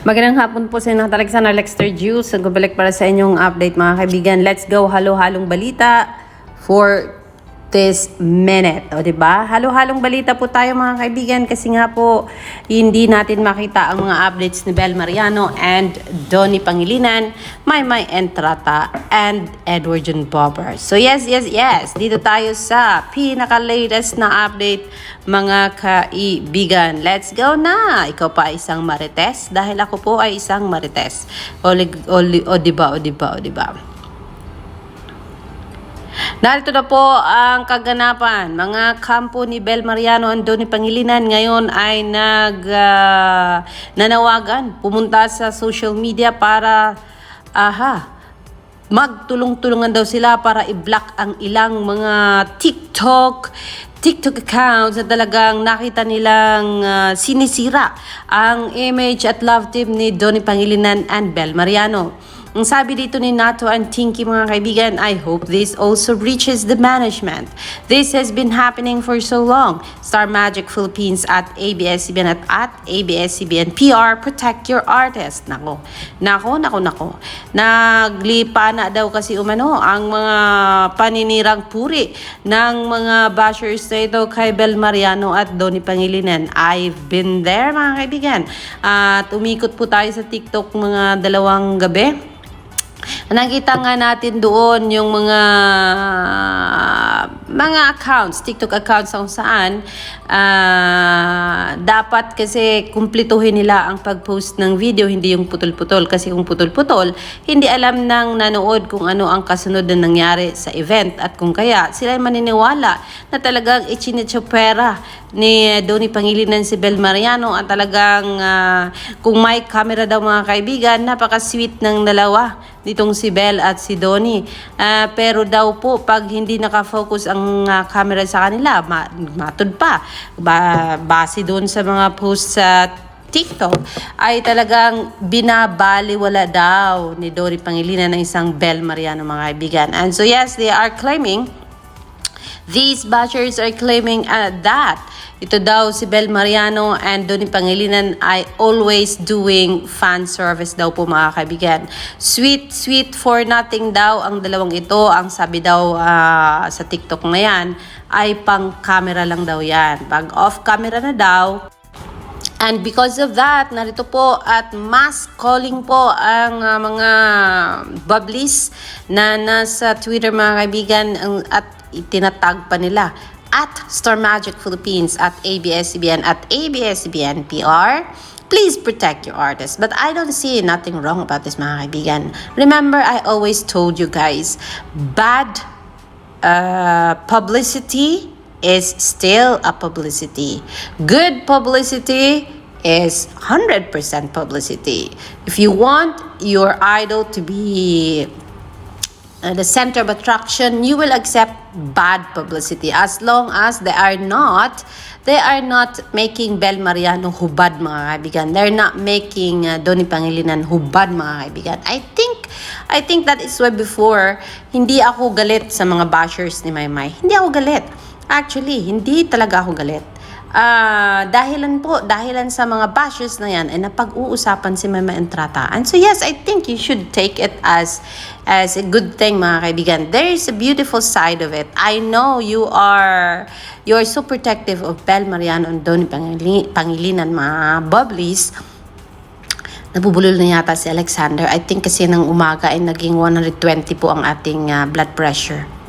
Magandang hapon po sa inyo, Alexander Lexter Juice. Nagbabalik para sa inyong update mga kaibigan. Let's go, halo-halong balita for this minute. O, ba? Halo-halong balita po tayo mga kaibigan kasi nga po hindi natin makita ang mga updates ni Bel Mariano and Donnie Pangilinan, Maymay Entrata, and Edward John Bobber. So yes, yes, yes. Dito tayo sa pinaka-latest na update mga kaibigan. Let's go na! Ikaw pa isang marites dahil ako po ay isang marites. O, o, o diba, o diba, o diba. Narito na po ang kaganapan. Mga kampo ni Bel Mariano and Donnie Pangilinan ngayon ay nag ah, nanawagan, pumunta sa social media para aha, magtulong-tulungan daw sila para i-block ang ilang mga TikTok TikTok accounts na talagang nakita nilang ah, sinisira ang image at love team ni Donnie Pangilinan and Bel Mariano. Ang sabi dito ni Nato and Tinky mga kaibigan, I hope this also reaches the management. This has been happening for so long. Star Magic Philippines at ABS-CBN at, at ABS-CBN PR, protect your artist. Nako, nako, nako, nako. Naglipa na daw kasi umano ang mga paninirang puri ng mga bashers na ito kay Bel Mariano at Donnie Pangilinan. I've been there mga kaibigan. At umikot po tayo sa TikTok mga dalawang gabi. Nakita nga natin doon yung mga mga accounts, TikTok accounts kung saan ah, dapat kasi kumplituhin nila ang pag-post ng video, hindi yung putol-putol. Kasi kung putol-putol, hindi alam ng nanood kung ano ang kasunod na nangyari sa event. At kung kaya, sila maniniwala na talagang pera ni Donnie Pangilinan si Bel Mariano at talagang ah, kung may camera daw mga kaibigan, napaka-sweet ng dalawa nitong si Bel at si Donnie. Ah, pero daw po, pag hindi nakafocus ang ah, camera sa kanila, ma- matod pa. Ba- base doon sa mga posts sa TikTok ay talagang binabaliwala daw ni Donnie Pangilinan ng isang Bel Mariano mga kaibigan. And so yes, they are claiming These bashers are claiming uh, that ito daw si Bel Mariano and Donnie Pangilinan ay always doing fan service daw po mga kaibigan. Sweet, sweet for nothing daw ang dalawang ito. Ang sabi daw ah, sa TikTok na yan ay pang camera lang daw yan. Pag off camera na daw, And because of that, narito po at mass calling po ang ah, mga bubblies na nasa Twitter mga kaibigan at itinatag pa nila at Star Magic Philippines at ABS-CBN at ABS-CBN PR. Please protect your artists. But I don't see nothing wrong about this mga kaibigan. Remember, I always told you guys, bad uh, publicity is still a publicity. Good publicity is 100% publicity. If you want your idol to be uh, the center of attraction, you will accept bad publicity as long as they are not they are not making Bel Mariano hubad mga kaibigan. They're not making uh, Donnie Pangilinan hubad mga kaibigan. I think I think that is why before hindi ako galit sa mga bashers ni Maymay. Hindi ako galit. Actually, hindi talaga ako galit. Ah, dahilan po, dahilan sa mga bashers na yan, ay napag-uusapan si Mama Entrata. And so yes, I think you should take it as as a good thing, mga kaibigan. There is a beautiful side of it. I know you are you are so protective of Bel Mariano and Pangili- Pangilinan, mga bubblies. Nabubulol na yata si Alexander. I think kasi ng umaga ay naging 120 po ang ating ah, blood pressure.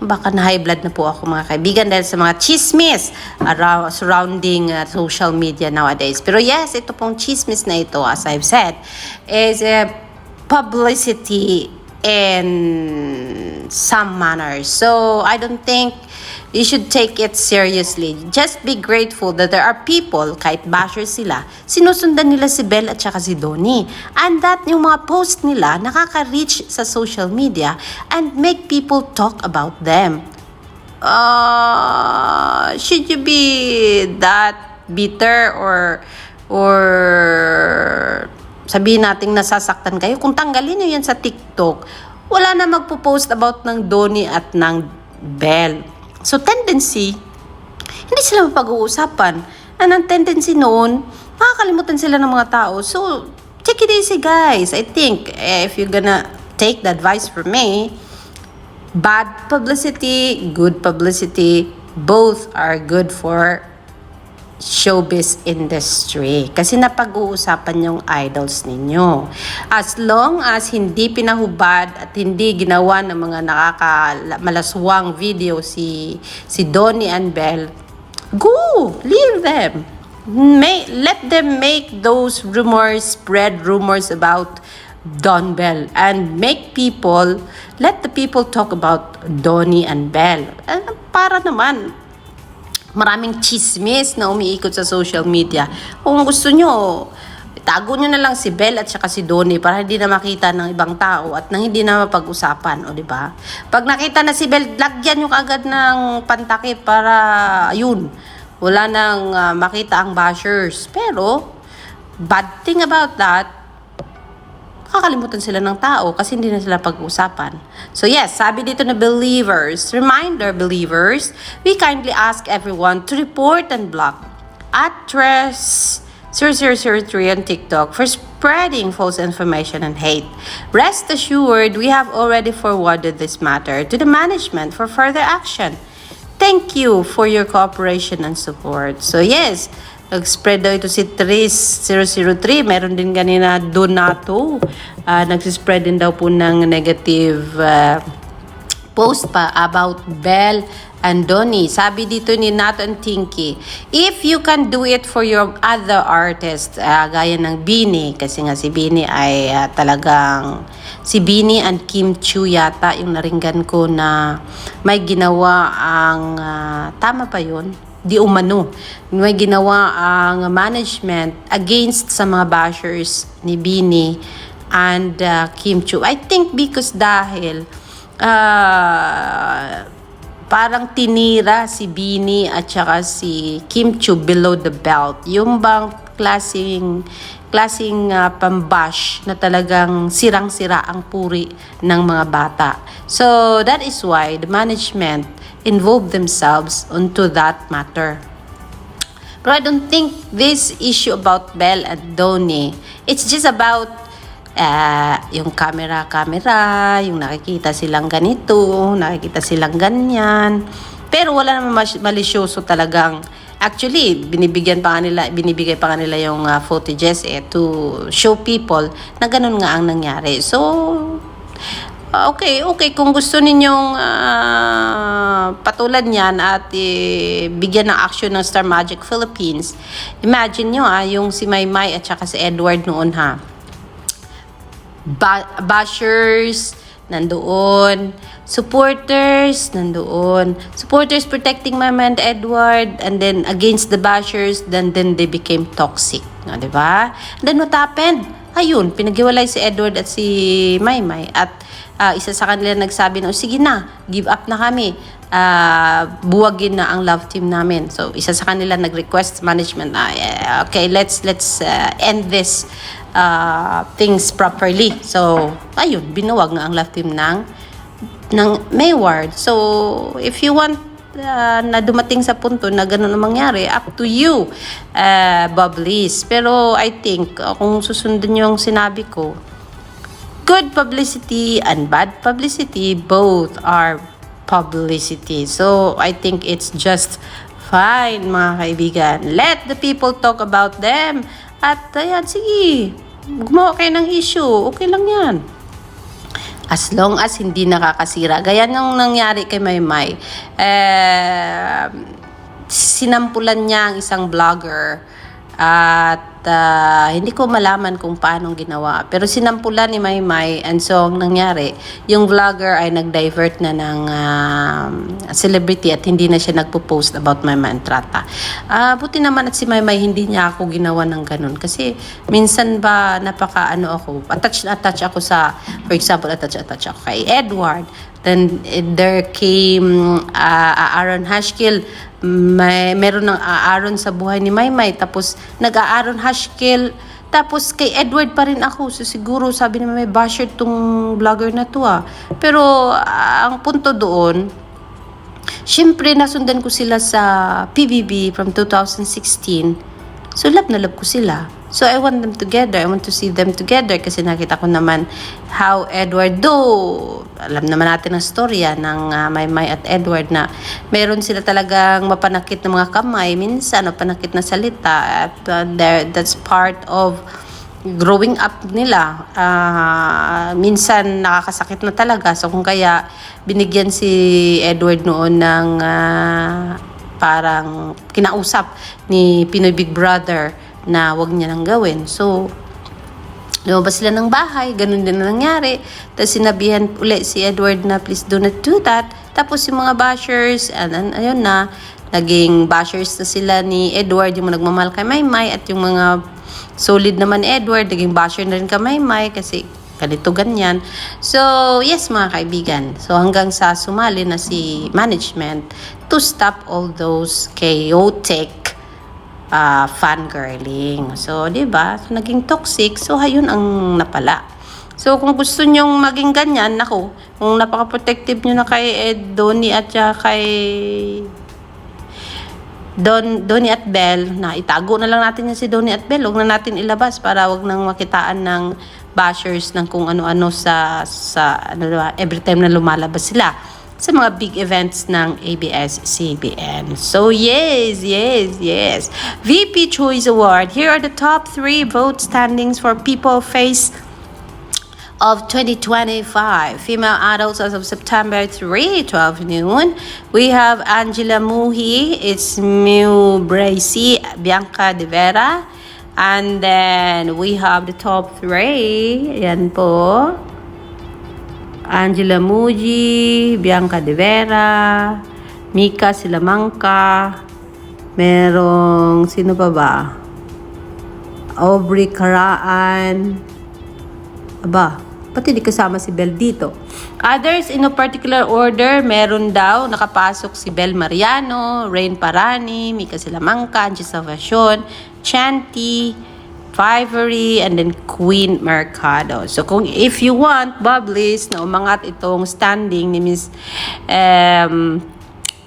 Baka na high blood na po ako mga kaibigan dahil sa mga chismis around, surrounding uh, social media nowadays. Pero yes, ito pong chismis na ito, as I've said, is uh, publicity in some manner. So, I don't think you should take it seriously. Just be grateful that there are people, kahit basher sila, sinusundan nila si Belle at saka si Donnie. And that yung mga post nila nakaka-reach sa social media and make people talk about them. Uh, should you be that bitter or or sabihin nating nasasaktan kayo, kung tanggalin nyo yan sa TikTok, wala na magpo-post about ng Donnie at ng Belle. So, tendency, hindi sila mapag-uusapan. And ang tendency noon, makakalimutan sila ng mga tao. So, take it easy guys. I think eh, if you're gonna take the advice from me, bad publicity, good publicity, both are good for showbiz industry. Kasi napag-uusapan yung idols ninyo. As long as hindi pinahubad at hindi ginawa ng mga nakakamalaswang video si si Donnie and Belle, go! Leave them! May, let them make those rumors, spread rumors about Don Bell and make people, let the people talk about Donnie and Bell. Eh, para naman, maraming chismis na umiikot sa social media. Kung gusto nyo, itago nyo na lang si Bell at saka si Donnie para hindi na makita ng ibang tao at nang hindi na mapag-usapan, o di ba? Pag nakita na si Bell, lagyan nyo kagad ng pantakip para, ayun, wala nang ah, makita ang bashers. Pero, bad thing about that, kakalimutan sila ng tao kasi hindi na sila pag-usapan. So yes, sabi dito na believers, reminder believers, we kindly ask everyone to report and block actress 0003 on TikTok for spreading false information and hate. Rest assured, we have already forwarded this matter to the management for further action. Thank you for your cooperation and support. So yes, nag-spread daw ito si Tris 003. Meron din kanina Donato. Uh, nagsispread din daw po ng negative ah, post pa about Belle and Donnie. Sabi dito ni Nato and Tinky, if you can do it for your other artists, ah, gaya ng Bini, kasi nga si Bini ay ah, talagang si Bini and Kim Chu yata yung naringgan ko na may ginawa ang ah, tama pa yun? Di umano. May ginawa ang management against sa mga bashers ni Bini and ah, Kim Chu. I think because dahil ah, parang tinira si Bini at saka si Kim Chu below the belt. Yung bang klaseng klaseng ah, pambash na talagang sirang-sira ang puri ng mga bata. So that is why the management involved themselves onto that matter. But I don't think this issue about Belle and Donnie, it's just about ah, yung camera-camera, yung nakikita silang ganito, nakikita silang ganyan. Pero wala naman malisyoso talagang Actually, binibigyan pa nila, binibigay pa nila yung ah, footages eh, to show people na ganun nga ang nangyari. So, Okay, okay. Kung gusto ninyong ah, patulan yan at eh, bigyan ng action ng Star Magic Philippines, imagine nyo ah, yung si Maymay at saka si Edward noon ha. Ba- bashers, nandoon. Supporters, nandoon. Supporters protecting my man Edward and then against the bashers, then then they became toxic. No, di ba? Then what happened? Ayun, pinaghiwalay si Edward at si Maymay at ah, isa sa kanila nagsabi na, "O, sige na, give up na kami. Ah, buwagin na ang love team namin. So, isa sa kanila nag-request management na, "Eh, okay, let's let's ah, end this uh, things properly. So, ayun, binuwag nga ang love team ng ng Mayward. So, if you want uh, na dumating sa punto na ganun ang mangyari, up to you, uh, Bob Liz. Pero I think, uh, kung susundan nyo yung sinabi ko, good publicity and bad publicity, both are publicity. So, I think it's just fine, mga kaibigan. Let the people talk about them. At, ayan, sige, gumawa kayo ng issue. Okay lang yan. As long as hindi nakakasira. Gaya nung nangyari kay Maymay. Eh, sinampulan niya ang isang vlogger at ah, hindi ko malaman kung paano ginawa. Pero sinampulan ni Maymay and so ang nangyari, yung vlogger ay nag-divert na ng um, celebrity at hindi na siya nagpo-post about Maymay and Trata. Ah, buti naman at si Maymay hindi niya ako ginawa ng ganun kasi minsan ba napaka ano ako, attach na attach ako sa for example, attach attach ako kay Edward. Then eh, there came ah, Aaron Hashkill may meron ng aaron sa buhay ni Maymay tapos nag-aaron hashkill. Tapos kay Edward pa rin ako so siguro sabi ni Maymay basher tong vlogger na to ah. Pero ah, ang punto doon Siyempre, nasundan ko sila sa PBB from 2016 So, love na love ko sila. So, I want them together. I want to see them together kasi nakita ko naman how Edward, though, alam naman natin ang storya ng uh, Maymay at Edward na meron sila talagang mapanakit na mga kamay, minsan mapanakit na salita. At uh, that's part of growing up nila, ah, minsan nakakasakit na talaga. So kung kaya binigyan si Edward noon ng ah, parang kinausap ni Pinoy Big Brother na wag niya nang gawin. So lumabas sila ng bahay, ganun din na nangyari. Tapos sinabihan uli si Edward na please do not do that. Tapos yung mga bashers, and, and, ayun na, naging bashers na sila ni Edward, yung mga nagmamahal kay Maymay, at yung mga solid naman Edward, naging basher na rin kay Maymay kasi ganito ganyan. So, yes mga kaibigan. So, hanggang sa sumali na si management to stop all those chaotic uh, fangirling. So, di ba? So, naging toxic. So, hayun ang napala. So, kung gusto nyong maging ganyan, nako, kung napaka-protective nyo na kay Ed, Donnie at saka kay Don, Donnie at Bell, na itago na lang natin yan si Donnie at Bell. Huwag na natin ilabas para wag nang makitaan ng bashers ng kung ano-ano sa, sa ano every time na lumalabas sila sa mga big events ng ABS-CBN. So yes, yes, yes. VP Choice Award. Here are the top three vote standings for People Face of 2025 female adults as of September 3, 12 noon. We have Angela Muhi, it's Miu Bracy, Bianca De Vera, and then we have the top three. Yan po. Angela Muji, Bianca De Vera, Mika Silamangka, merong sino pa ba? Aubrey Karaan, Aba, pati di kasama si Bel dito. Others in no particular order, meron daw nakapasok si Bel Mariano, Rain Parani, Mika Silamangka, Angie Salvacion, Chanty, Fivery, and then Queen Mercado. So kung if you want bubblies na umangat itong standing ni Miss um,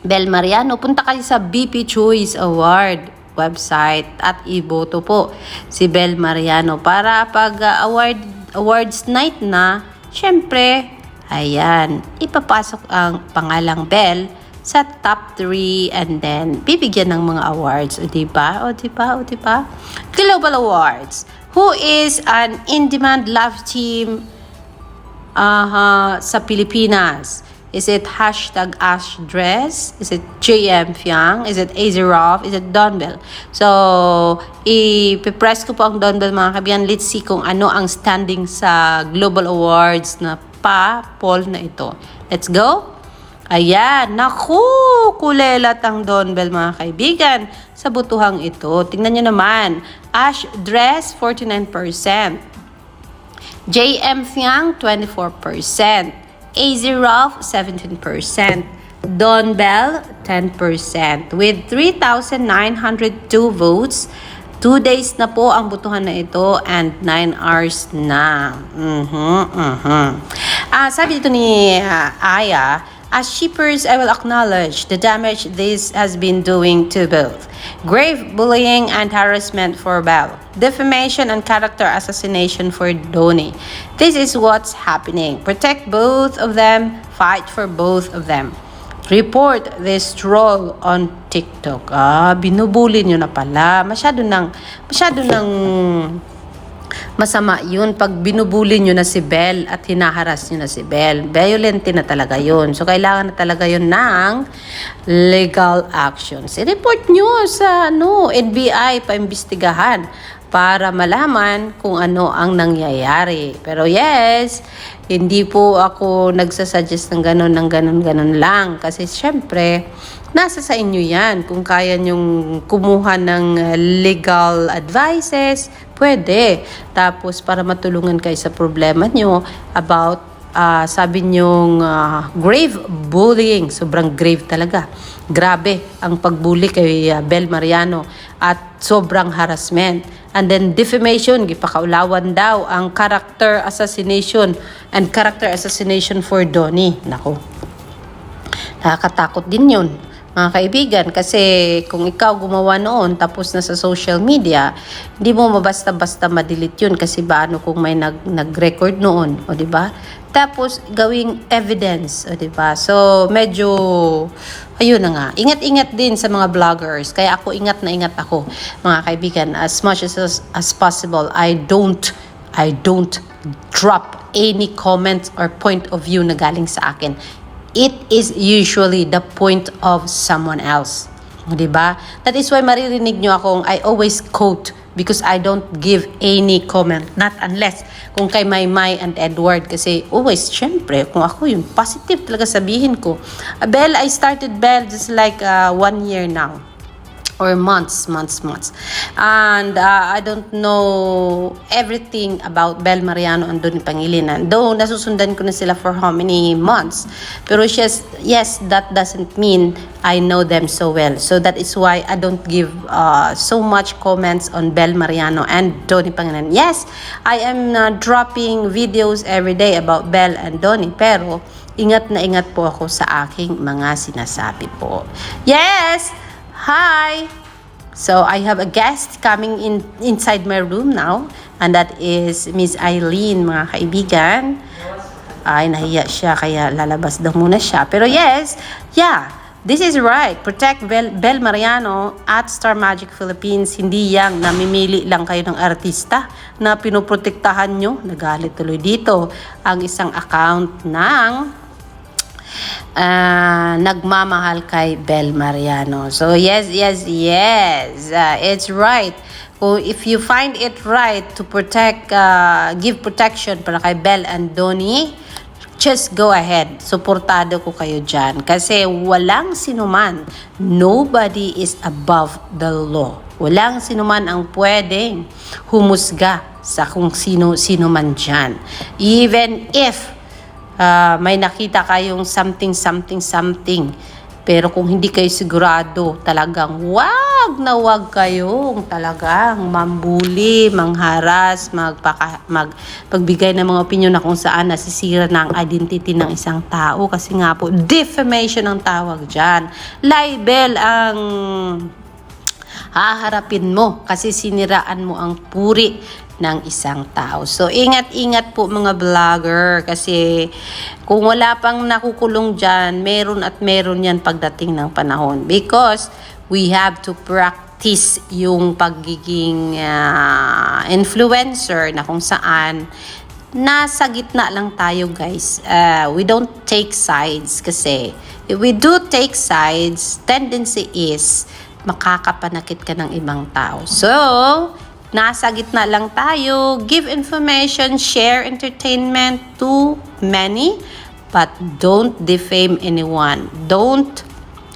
Bel Mariano, punta kayo sa BP Choice Award website at iboto po si Bel Mariano para pag uh, award awards night na, syempre, ayan, ipapasok ang pangalang Bell sa top 3 and then bibigyan ng mga awards. O diba? O diba? O diba? Global Awards. Who is an in-demand love team uh, sa Pilipinas? Is it hashtag Ash Dress? Is it JM Fiang? Is it Azeroff? Is it Donbell? So, ipipress ko po ang Donbell mga kabiyan. Let's see kung ano ang standing sa Global Awards na pa poll na ito. Let's go! Ayan, naku, kulelat ang Donbell mga kaibigan sa butuhang ito. Tingnan nyo naman, Ash Dress 49%, JM Fiang 24%, AZ Rolf, 17%. Don Bell, 10%. With 3,902 votes, 2 days na po ang butuhan na ito and 9 hours na. Mhm, mhm. Ah, sabi dito ni ah, Aya, As shippers, I will acknowledge the damage this has been doing to both. Grave bullying and harassment for Bell. Defamation and character assassination for Doni. This is what's happening. Protect both of them. Fight for both of them. Report this troll on TikTok. Ah, binubuli nyo na pala. Masyado nang, masyado nang masama yun pag binubuli nyo na si Belle at hinaharas nyo na si Belle. Violent na talaga yun. So, kailangan na talaga yun ng legal actions. I-report nyo sa ano, NBI, paimbestigahan para malaman kung ano ang nangyayari. Pero yes, hindi po ako nagsasuggest ng ganun, ng ganun, ganun lang. Kasi syempre, nasa sa inyo yan. Kung kaya nyong kumuha ng legal advices, pwede. Tapos para matulungan kayo sa problema nyo about ah, sabi niyong ah, grave bullying. Sobrang grave talaga. Grabe ang pagbully kay ah, Bel Mariano at sobrang harassment. And then defamation, gipakaulawan daw ang character assassination and character assassination for Donnie. Nako, nakakatakot din yun. Mga kaibigan. Kasi kung ikaw gumawa noon tapos na sa social media, hindi mo mabasta-basta madelete yun kasi ba ano kung may nag, nag-record noon, o di ba? Tapos gawing evidence, o di ba? So medyo ayun na nga. Ingat-ingat din sa mga vloggers. Kaya ako ingat na ingat ako, mga kaibigan. As much as as possible, I don't I don't drop any comment or point of view na galing sa akin. It is usually the point of someone else. Di ba? That is why maririnig nyo akong I always quote because I don't give any comment. Not unless kung kay Maymay and Edward kasi always, syempre, kung ako yun, positive talaga sabihin ko. Uh, Bell, I started Bell just like uh, one year now or months, months, months. And uh, I don't know everything about Bel Mariano and Donnie Pangilinan. Though nasusundan ko na sila for how many months. Pero yes, yes, that doesn't mean I know them so well. So that is why I don't give uh, so much comments on Bel Mariano and Donnie Pangilinan. Yes, I am uh, dropping videos every day about Bel and Donnie. Pero ingat na ingat po ako sa aking mga sinasabi po. Yes! Hi! So I have a guest coming in inside my room now and that is Miss Eileen mga kaibigan. Ay nahiya siya kaya lalabas daw muna siya. Pero yes, yeah, this is right. Protect Bel, Bel Mariano at Star Magic Philippines. Hindi yang namimili lang kayo ng artista na pinoprotektahan nyo. Nagalit tuloy dito ang isang account ng ah, nagmamahal kay Bel Mariano. So yes, yes, yes, uh, it's right. If you find it right to protect, uh, give protection para kay Bel and Donnie, just go ahead. Suportado ko kayo dyan. Kasi walang sinuman. Nobody is above the law. Walang sinuman ang pwedeng humusga sa kung sino-sino man dyan. Even if Ah, may nakita kayong something, something, something. Pero kung hindi kayo sigurado, talagang wag na wag kayong talagang mambuli, mangharas, magpaka, mag, pagbigay ng mga opinion na kung saan nasisira na ang identity ng isang tao. Kasi nga po, defamation ang tawag dyan. Libel ang haharapin mo kasi siniraan mo ang puri ng isang tao. So, ingat-ingat po mga vlogger kasi kung wala pang nakukulong dyan, meron at meron yan pagdating ng panahon. Because we have to practice yung pagiging ah, influencer na kung saan nasa gitna lang tayo guys. Uh, we don't take sides kasi if we do take sides, tendency is makakapanakit ka ng ibang tao. So, nasa gitna lang tayo. Give information, share entertainment to many, but don't defame anyone. Don't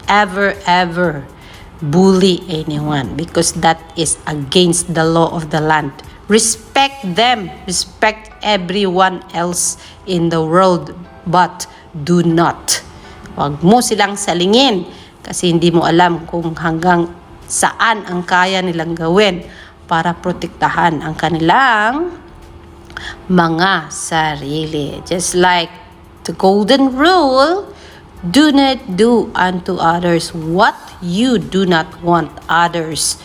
ever, ever bully anyone because that is against the law of the land. Respect them, respect everyone else in the world, but do not. Huwag mo silang salingin kasi hindi mo alam kung hanggang saan ang kaya nilang gawin para protektahan ang kanilang mga sarili. Just like the golden rule, do not do unto others what you do not want others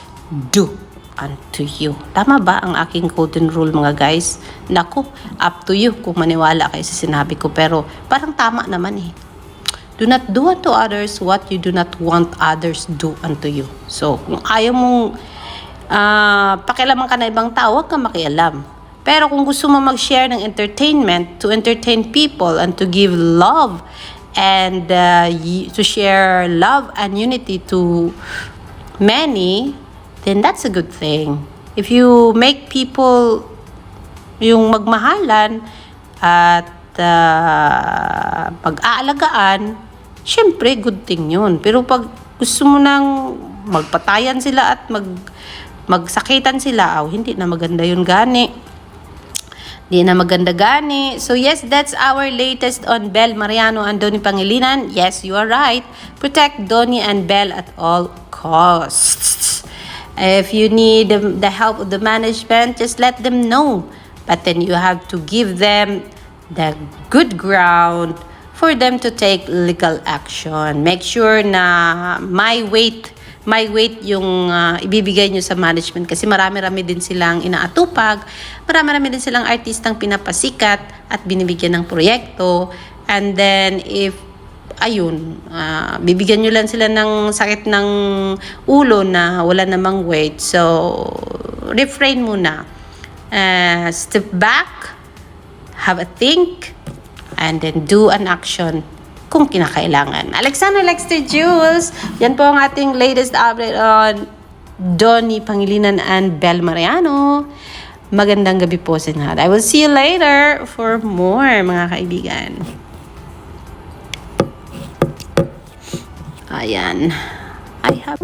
do unto you. Tama ba ang aking golden rule mga guys? Naku, up to you kung maniwala kayo sa sinabi ko. Pero parang tama naman eh. Do not do unto others what you do not want others do unto you. So, kung ayaw mong ah pakialaman ka na ibang tao, huwag kang makialam. Pero kung gusto mo mag-share ng entertainment, to entertain people and to give love and uh, to share love and unity to many, then that's a good thing. If you make people yung magmahalan at uh, pag-aalagaan, syempre good thing yun. Pero pag gusto mo nang magpatayan sila at mag magsakitan sila, aw, hindi na maganda yun gani. Di na maganda gani. So yes, that's our latest on Bel Mariano and Donnie Pangilinan. Yes, you are right. Protect Donnie and Bel at all costs. If you need the help of the management, just let them know. But then you have to give them the good ground for them to take legal action. Make sure na my weight my weight yung ah, ibibigay nyo sa management kasi marami-rami din silang inaatupag, marami-rami din silang artistang pinapasikat at binibigyan ng proyekto. And then if ayun, ah, bibigyan nyo lang sila ng sakit ng ulo na wala namang weight. So, refrain muna. Uh, step back, have a think, and then do an action kung kinakailangan. Alexander Lexter Jules, yan po ang ating latest update on Donnie Pangilinan and Bel Mariano. Magandang gabi po sa lahat. I will see you later for more, mga kaibigan. Ayan. I have...